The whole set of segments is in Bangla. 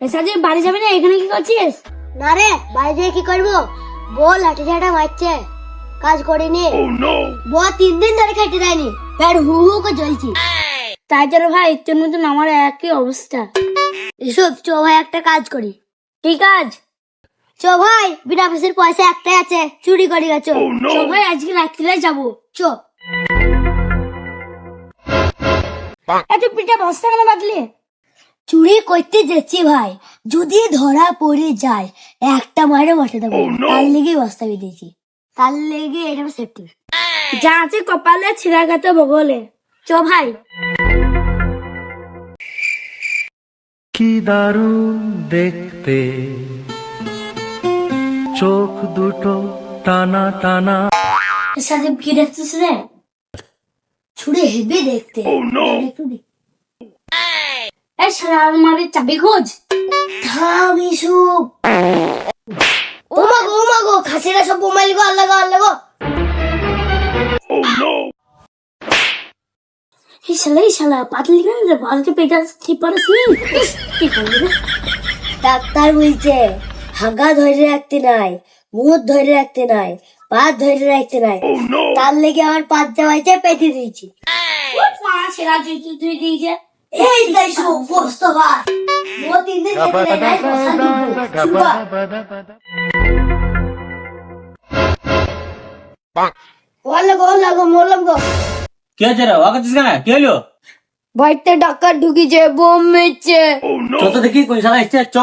সাজি বাড়ি যাবে না? এখানে কি করছিস? না রে বাড়ি যেয়ে কি করব? বউ লাঠি ঝাঁটা মারছে। কাজ করিনি। বউ তিন দিন ধরে খেতে দেয়নি। পেট হু হু করে জ্বলছি। তাই জন্য ভাই তোর মতন আমার একই অবস্থা। এসব চো ভাই একটা কাজ করি। ঠিক আছে চো ভাই বিনা পয়সার পয়সা একটাই আছে। চুরি করি গেছো তো ভাই আজকে রাত্রিরে যাব। চো। এত পিঠা বস্তা কেন বাদলি চুরি করতে যাচ্ছি ভাই। যদি ধরা পড়ে যায় একটা মারে বসে দেবো। তার লেগে বস্তা বেঁধেছি। তার লেগে এটা সেফটি যা আছে কপালে ছিঁড়া গাতে বগলে। চ ভাই। কি দারুণ দেখতে। চোখ দুটো টানা টানা। সাথে কি দেখছিস রে? ছুড়ে হেবে দেখতে। একটু দেখ। এই সারা আলমারির চাবি খোঁজ। থাম ইসু। ও মা গো ও মা গো খাসিরা সব বোমাইল গো আল্লাহ গো আল্লাহ গো। এই শালা এই শালা পাতলি কেন রে? পেটা কি পারিস কি করবি রে? ডাক্তার বলছে হাগা ধরে রাখতে নাই মুখ ধরে রাখতে নাই পা ধরে রাখতে নাই। তার লেগে আমার পাঁচ যাওয়াইছে পেতে দিয়েছি। সেরা তুই দিয়েছে। কি হচ্ছে রে? ওয়াকাচ্ছিস কেন? কি হলো বাড়িতে ডাক্তার ঢুকিছে বোম চ তো দেখি কোন শালা এসছে চ।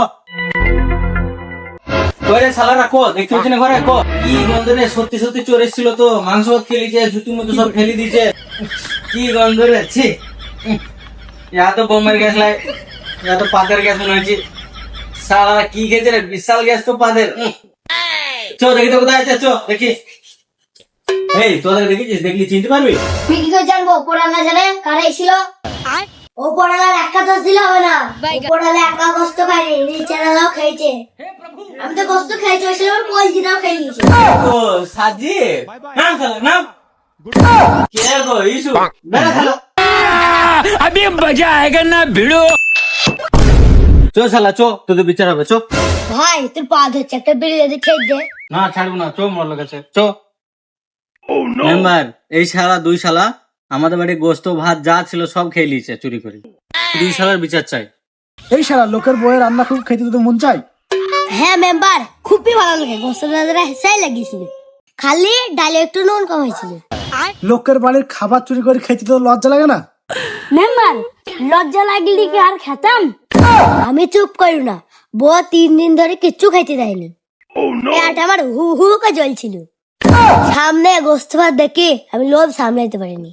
করে শালা রাখো দেখতে হচ্ছে না ঘরে কো? কি গন্ধ রে? সত্যি সত্যি চোর এসেছিল তো। মাংস ভাত খেলিছে জুতি মতো সব ফেলে দিয়েছে। কি গন্ধ রে? ছি। ইয়া তো বোমের গ্যাস লাই ইয়া তো পাতের গ্যাস মনে হচ্ছে শালা কি খেয়েছে রে বিশাল গ্যাস তো পাতের। চ দেখি তো কোথায় আছে চ দেখি এই তোদের দেখেছিস দেখলি চিনতে পারবি তুই কি করে জানব পড়ালা জানে কারা এসেছিল ও পড়ালার একা দোষ দিলে হবে না পড়ালা একা কষ্ট নিচেরাও খেয়েছে আমি তো কষ্ট খেয়েছি ওই সময় পয়সাটাও খেয়ে নিয়েছি ও সাজি নাম শালা নাম কে গো ইসু বেড়া শালা अभी मजा आएगा ना भिड़ो চো শালা চো তোদের বিচার হবে চো ভাই তোর পা ধরছে একটা বেরিয়ে যদি খেয়ে দে না ছাড়বো না চো মোর কাছে চো মেম্বার এই শালা দুই শালা আমাদের বাড়ি গোস্ত ভাত যা ছিল সব খেয়ে নিয়েছে চুরি করে দুই শালার বিচার চাই এই সারা লোকের বইয়ের রান্না খুব খেতে তো মন চাই হ্যাঁ মেম্বার খুবই ভালো লাগে গোস্ত দাদারা হেসাই লাগিয়েছিল খালি ডালে একটু নুন কম হয়েছিল লোকের বাড়ির খাবার চুরি করে খেতে তো লজ্জা লাগে না মেম্বার লজ্জা লাগলি কি আর খেতাম? আমি চুপ করি না। বউ তিন দিন ধরে কিচ্ছু খাইতে দেয়নি। পেট আমার হু হু করে জ্বলছিল। সামনে গোস্ত ভাত দেখে আমি লোভ সামলাইতে পারিনি।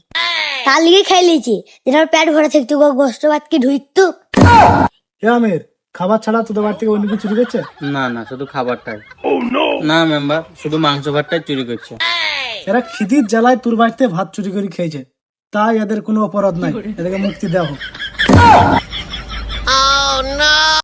তার লিগে খেয়ে নিয়েছি যেটা আমার পেট ভরা থাকতো গো গোস্ত ভাত কি ঢুকতো হে আমের খাবার ছাড়া তোদের বাড়ি থেকে অন্য কিছু চুরি করছে? না না শুধু খাবারটাই। না মেম্বার শুধু মাংস ভাতটাই চুরি করছে। এরা খিদির জ্বালায় তোর বাড়িতে ভাত চুরি করে খেয়েছে। তাই এদের কোনো অপরাধ নাই। এদেরকে মুক্তি দেওয়া হোক